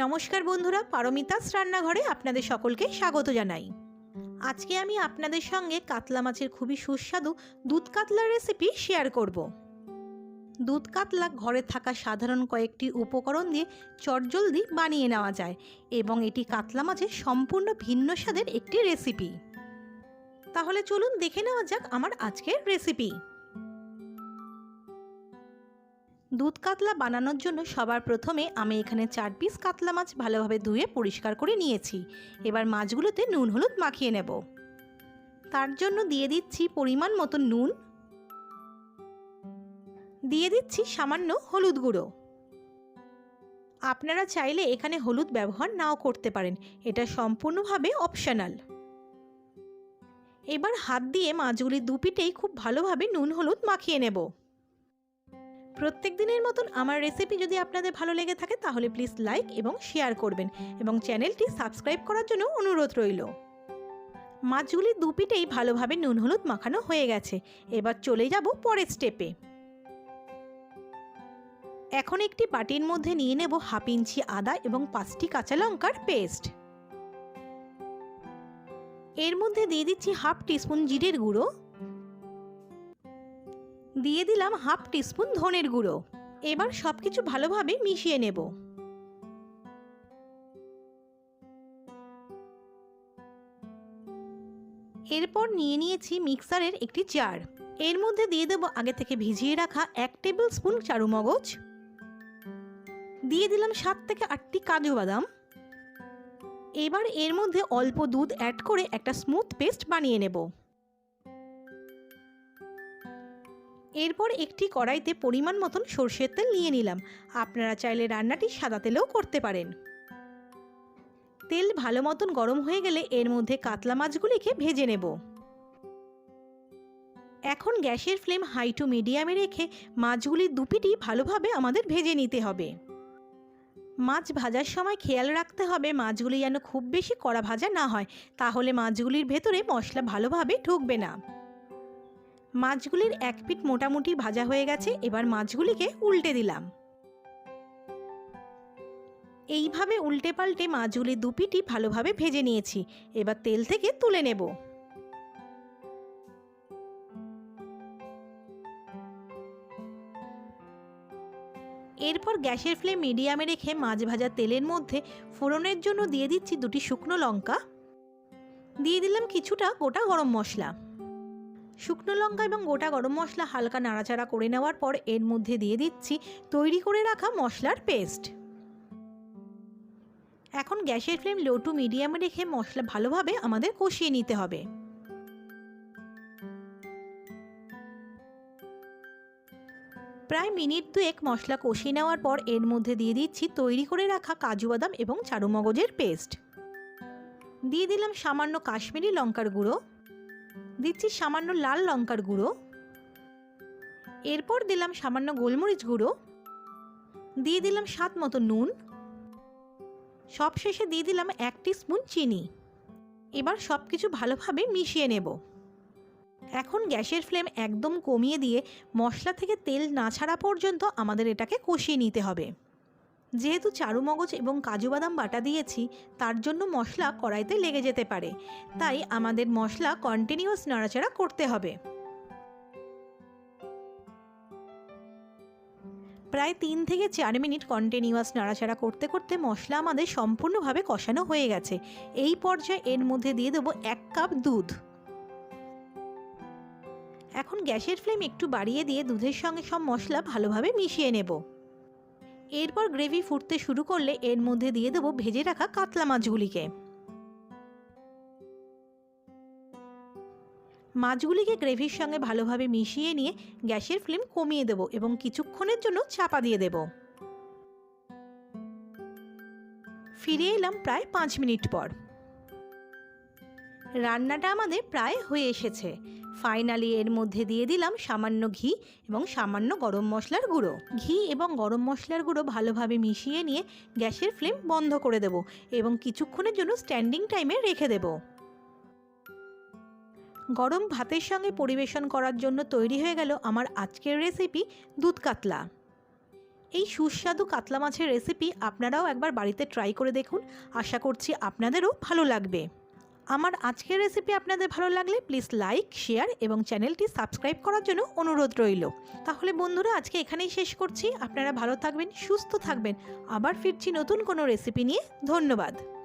নমস্কার বন্ধুরা, পারমিতাস রান্নাঘরে আপনাদের সকলকে স্বাগত জানাই। আজকে আমি আপনাদের সঙ্গে কাতলা মাছের খুবই সুস্বাদু দুধ কাতলার রেসিপি শেয়ার করব। দুধ কাতলা ঘরে থাকা সাধারণ কয়েকটি উপকরণ দিয়ে চটজলদি বানিয়ে নেওয়া যায় এবং এটি কাতলা মাছের সম্পূর্ণ ভিন্ন স্বাদের একটি রেসিপি তাহলে চলুন দেখে নেওয়া যাক আমার আজকের রেসিপি দুধ কাতলা বানানোর জন্য সবার প্রথমে আমি এখানে চার পিস কাতলা মাছ ভালোভাবে ধুয়ে পরিষ্কার করে নিয়েছি। এবার মাছগুলোতে নুন, হলুদ মাখিয়ে নেব। তার জন্য দিয়ে দিচ্ছি পরিমাণ মতো নুন। দিয়ে দিচ্ছি সামান্য হলুদ গুঁড়ো। আপনারা চাইলে এখানে হলুদ ব্যবহার নাও করতে পারেন। এটা সম্পূর্ণভাবে অপশনাল এবার হাত দিয়ে মাছগুলি দুপিটেই খুব ভালোভাবে নুন, হলুদ মাখিয়ে নেব। প্রত্যেক দিনের মতন আমার রেসিপি যদি আপনাদের ভালো লেগে থাকে, তাহলে প্লিজ লাইক এবং শেয়ার করবেন এবং চ্যানেলটি সাবস্ক্রাইব করার জন্য অনুরোধ রইল। মাছগুলি দুপিটেই ভালোভাবে নুন হলুদ মাখানো হয়ে গেছে। এবার চলে যাব পরের স্টেপে এখন একটি বাটির মধ্যে নিয়ে নেব হাফ ইঞ্চি আদা এবং পাঁচটি কাঁচা লঙ্কার পেস্ট এর মধ্যে দিয়ে দিচ্ছি হাফ টিস্পুন জিরের গুঁড়ো। দিয়ে দিলাম হাফ টিস্পুন ধনের গুঁড়ো। এবার সব কিছু ভালোভাবে মিশিয়ে নেব। এরপর নিয়ে নিয়েছি মিক্সারের একটি জার। এর মধ্যে দিয়ে দেবো আগে থেকে ভিজিয়ে রাখা এক টেবিল স্পুন চারু মগজ। দিয়ে দিলাম সাত থেকে আটটি কাজু বাদাম। এবার এর মধ্যে অল্প দুধ অ্যাড করে একটা স্মুথ পেস্ট বানিয়ে নেব। এরপর একটি কড়াইতে পরিমাণ মতন সর্ষের তেল নিয়ে নিলাম। আপনারা চাইলে রান্নাটি সাদা তেলেও করতে পারেন। তেল ভালো মতন গরম হয়ে গেলে এর মধ্যে কাতলা মাছগুলিকে ভেজে নেব। এখন গ্যাসের ফ্লেম হাই টু মিডিয়ামে রেখে মাছগুলির দুপিটি ভালোভাবে আমাদের ভেজে নিতে হবে। মাছ ভাজার সময় খেয়াল রাখতে হবে মাছগুলি যেন খুব বেশি কড়া ভাজা না হয়, তাহলে মাছগুলির ভেতরে মশলা ভালোভাবে ঢুকবে না। মাছগুলির এক পিঠ মোটামুটি ভাজা হয়ে গেছে, এবার মাছগুলিকে উল্টে দিলাম। এইভাবে উল্টে পাল্টে মাছগুলি দুপিটি ভালোভাবে ভেজে নিয়েছি, এবার তেল থেকে তুলে নেব। এরপর গ্যাসের ফ্লেম মিডিয়ামে রেখে মাছ ভাজা তেলের মধ্যে ফোড়নের জন্য দিয়ে দিচ্ছি দুটি শুকনো লঙ্কা। দিয়ে দিলাম কিছুটা গোটা গরম মশলা। শুকনো লঙ্কা এবং গোটা গরম মশলা হালকা নাড়াচাড়া করে নেওয়ার পর এর মধ্যে দিয়ে দিচ্ছি তৈরি করে রাখা মশলার পেস্ট। এখন গ্যাসের ফ্লেম লো টু মিডিয়ামে রেখে মশলা ভালোভাবে আমাদের কষিয়ে নিতে হবে। প্রায় মিনিট দুয়েক মশলা কষিয়ে নেওয়ার পর এর মধ্যে দিয়ে দিচ্ছি তৈরি করে রাখা কাজু বাদাম এবং চারুমগজের পেস্ট। দিয়ে দিলাম সামান্য কাশ্মীরি লঙ্কার গুঁড়ো। দিচ্ছি সামান্য লাল লঙ্কার গুঁড়ো। এরপর দিলাম সামান্য গোলমরিচ গুঁড়ো। দিয়ে দিলাম স্বাদ মতো নুন। সবশেষে দিয়ে দিলাম এক স্পুন চিনি। এবার সব কিছু ভালোভাবে মিশিয়ে নেব। এখন গ্যাসের ফ্লেম একদম কমিয়ে দিয়ে মশলা থেকে তেল না ছাড়া পর্যন্ত আমাদের এটাকে কষিয়ে নিতে হবে। যেহেতু চারু মগজ এবং কাজু বাদাম বাটা দিয়েছি, তার জন্য মশলা কড়াইতে লেগে যেতে পারে। তাই আমাদের মশলা কন্টিনিউয়াস নাড়াচাড়া করতে হবে। প্রায় তিন থেকে চার মিনিট কন্টিনিউয়াস নাড়াচাড়া করতে করতে মশলা আমাদের সম্পূর্ণভাবে কষানো হয়ে গেছে। এই পর্যায়ে এর মধ্যে দিয়ে দেবো এক কাপ দুধ। এখন গ্যাসের ফ্লেম একটু বাড়িয়ে দিয়ে দুধের সঙ্গে সব মশলা ভালোভাবে মিশিয়ে নেব। এরপর গ্রেভি ফুটতে শুরু করলে এর মধ্যে দিয়ে দেবো ভেজে রাখা কাতলা মাছগুলিকে। মাছগুলিকে গ্রেভির সঙ্গে ভালোভাবে মিশিয়ে নিয়ে গ্যাসের ফ্লেম কমিয়ে দেব এবং কিছুক্ষণের জন্য চাপা দিয়ে দেব। ফিরে এলাম প্রায় পাঁচ মিনিট পর। রান্নাটা আমাদের প্রায় হয়ে এসেছে। ফাইনালি এর মধ্যে দিয়ে দিলাম সামান্য ঘি এবং সামান্য গরম মশলার গুঁড়ো। ঘি এবং গরম মশলার গুঁড়ো ভালোভাবে মিশিয়ে নিয়ে গ্যাসের ফ্লেম বন্ধ করে দেব এবং কিছুক্ষণের জন্য স্ট্যান্ডিং টাইমে রেখে দেব। গরম ভাতের সঙ্গে পরিবেশন করার জন্য তৈরি হয়ে গেল আমার আজকের রেসিপি দুধ কাতলা। এই সুস্বাদু কাতলা মাছের রেসিপি আপনারাও একবার বাড়িতে ট্রাই করে দেখুন। আশা করছি আপনাদেরও ভালো লাগবে। আমার আজকের রেসিপি আপনাদের ভালো লাগলে প্লিজ লাইক শেয়ার এবং চ্যানেলটি সাবস্ক্রাইব করার জন্য অনুরোধ রইল। তাহলে বন্ধুরা, আজকে এখানেই শেষ করছি। আপনারা ভালো থাকবেন, সুস্থ থাকবেন। আবার ফিরছি নতুন কোনো রেসিপি নিয়ে। ধন্যবাদ।